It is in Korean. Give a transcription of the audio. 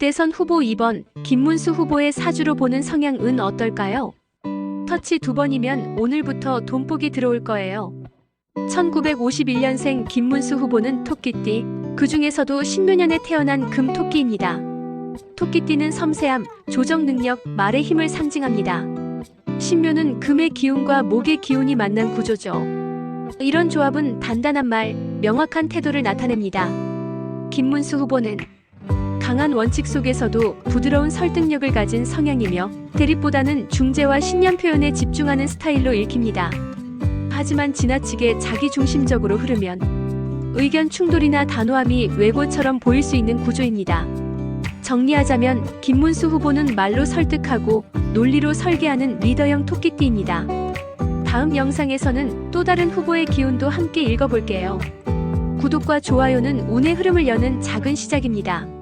대선 후보 2번 김문수 후보의 사주로 보는 성향은 어떨까요? 터치 두 번이면 오늘부터 돈복이 들어올 거예요. 1951년생 김문수 후보는 토끼띠, 그 중에서도 신묘년에 태어난 금토끼입니다. 토끼띠는 섬세함, 조정 능력, 말의 힘을 상징합니다. 신묘는 금의 기운과 목의 기운이 만난 구조죠. 이런 조합은 단단한 말, 명확한 태도를 나타냅니다. 김문수 후보는 강한 원칙 속에서도 부드러운 설득력을 가진 성향이며 대립보다는 중재와 신념 표현에 집중하는 스타일로 읽힙니다. 하지만 지나치게 자기중심적으로 흐르면 의견 충돌이나 단호함이 왜고처럼 보일 수 있는 구조입니다. 정리하자면 김문수 후보는 말로 설득하고 논리로 설계하는 리더형 토끼띠입니다. 다음 영상에서는 또 다른 후보의 기운도 함께 읽어볼게요. 구독과 좋아요는 운의 흐름을 여는 작은 시작입니다.